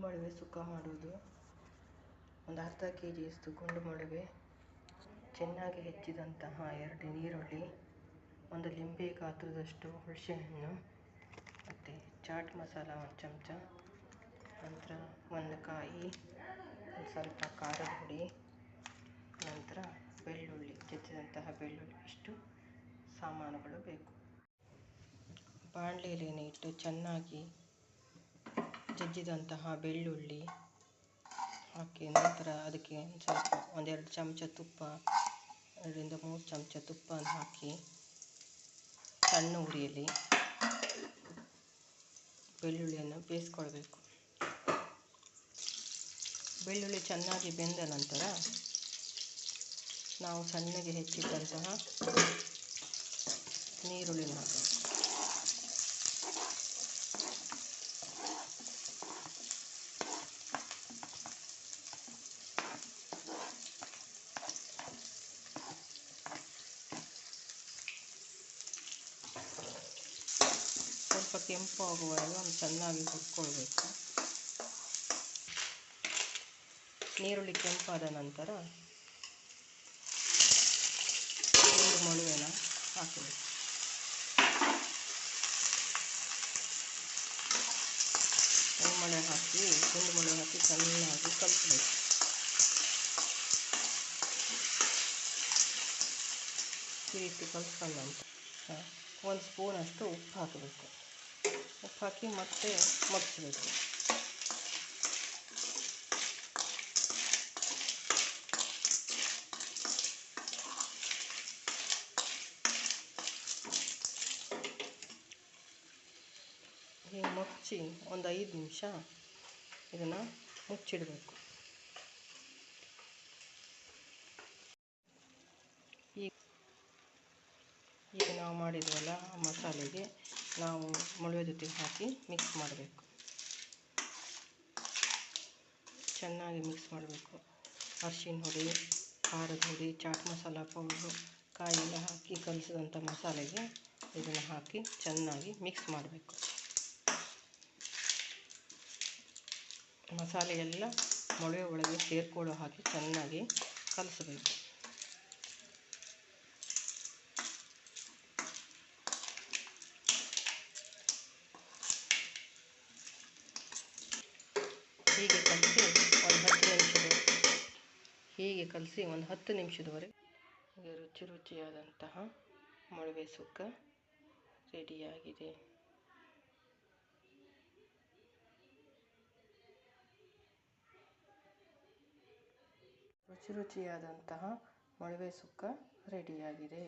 ಮೊಳವೆ ಸುಕ್ಕ ಮಾಡುವುದು ಒಂದು ಅರ್ಧ ಕೆ ಜಿಯಷ್ಟು ಗುಂಡು ಮೊಳವೆ ಚೆನ್ನಾಗಿ ಹೆಚ್ಚಿದಂತಹ ಎರಡು ಈರುಳ್ಳಿ, ಒಂದು ಲಿಂಬೆ ಗಾತ್ರದಷ್ಟು ಹುಣಸೆಹಣ್ಣು, ಮತ್ತು ಚಾಟ್ ಮಸಾಲ ಒಂದು ಚಮಚ, ನಂತರ ಒಂದು ಕಾಯಿ ಒಂದು ಸ್ವಲ್ಪ ಖಾರದ ಪುಡಿ, ನಂತರ ಬೆಳ್ಳುಳ್ಳಿ, ಹೆಚ್ಚಿದಂತಹ ಬೆಳ್ಳುಳ್ಳಿ. ಇಷ್ಟು ಸಾಮಾನುಗಳು ಬೇಕು. ಬಾಣಲೆಯಲ್ಲಿ ಇಟ್ಟು ಚೆನ್ನಾಗಿ ಜಜ್ಜಿದಂತಹ ಬೆಳ್ಳುಳ್ಳಿ ಹಾಕಿ ನಂತರ ಅದಕ್ಕೆ ಸ್ವಲ್ಪ ಒಂದೆರಡು ಚಮಚ ತುಪ್ಪ ಎರಡರಿಂದ ಮೂರು ಚಮಚ ತುಪ್ಪವನ್ನು ಹಾಕಿ ಸಣ್ಣ ಉರಿಯಲ್ಲಿ ಬೆಳ್ಳುಳ್ಳಿಯನ್ನು ಬೇಯಿಸ್ಕೊಳ್ಬೇಕು. ಬೆಳ್ಳುಳ್ಳಿ ಚೆನ್ನಾಗಿ ಬೆಂದ ನಂತರ ನಾವು ಸಣ್ಣಗೆ ಹೆಚ್ಚಿದ್ದಂತಹ ನೀರುಳ್ಳಿ ಹಾಕಬೇಕು ಸ್ವಲ್ಪ ಕೆಂಪು ಆಗುವವರೆಗೆ ಒಂದು ಚೆನ್ನಾಗಿ ಹುರ್ಕೊಳ್ಬೇಕು. ನೀರುಳ್ಳಿ ಕೆಂಪಾದ ನಂತರ ಒಂದು ಮೊಳವೆನ ಹಾಕಬೇಕು. ಮೊಳೆ ಹಾಕಿ, ಒಂದು ಮೊಳೆ ಹಾಕಿ ಚೆನ್ನಾಗಿ ಕಲಿಸ್ಬೇಕು. ಈ ರೀತಿ ಕಲಿಸ್ಕೊಂಡಂತ ಒಂದು ಸ್ಪೂನಷ್ಟು ಉಪ್ಪು ಹಾಕಬೇಕು. ಹಾಕಿ ಮತ್ತೆ ಮಗ್ಚಬೇಕು ಹೀಗೆ ಮುಚ್ಚಿ ಒಂದು ಐದು ನಿಮಿಷ ಇದನ್ನು ಮುಚ್ಚಿಡಬೇಕು. ಈಗ ಈಗ ನಾವು ಮಾಡಿದ್ವಲ್ಲ ಆ ಮಸಾಲೆಗೆ ನಾವು ಮೊಳವೆ ಜೊತೆ ಹಾಕಿ ಮಿಕ್ಸ್ ಮಾಡಬೇಕು. ಚೆನ್ನಾಗಿ ಮಿಕ್ಸ್ ಮಾಡಬೇಕು. ಅರಿಶಿನ ಹುಡಿ ಖಾರದ ಹುಡಿ ಚಾಟ್ ಮಸಾಲ, ಪೌಡ್ರು ಕಾಯಿ ಎಲ್ಲ ಹಾಕಿ ಕಲಿಸಿದಂಥ ಮಸಾಲೆಗೆ ಇದನ್ನು ಹಾಕಿ ಚೆನ್ನಾಗಿ ಮಿಕ್ಸ್ ಮಾಡಬೇಕು. ಮಸಾಲೆ ಎಲ್ಲ ಮೊಳವೆ ಒಳಗೆ ಸೇರಿಕೊಳ್ಳೋ ಹಾಕಿ ಚೆನ್ನಾಗಿ ಕಲಿಸಬೇಕು. ಹೀಗೆ ಕಲಿಸಿ ಒಂದು ಹತ್ತು ನಿಮಿಷದ ಹೀಗೆ ಕಲಿಸಿ ಒಂದು ಹತ್ತು ನಿಮಿಷದವರೆಗೆ ರುಚಿ ರುಚಿಯಾದಂತಹ ಮೊಳವೆ ಸುಕ್ಕ ರೆಡಿಯಾಗಿದೆ. ರುಚಿ ರುಚಿಯಾದಂತಹ ಮೊಳವೆ ಸುಕ್ಕ ರೆಡಿಯಾಗಿದೆ.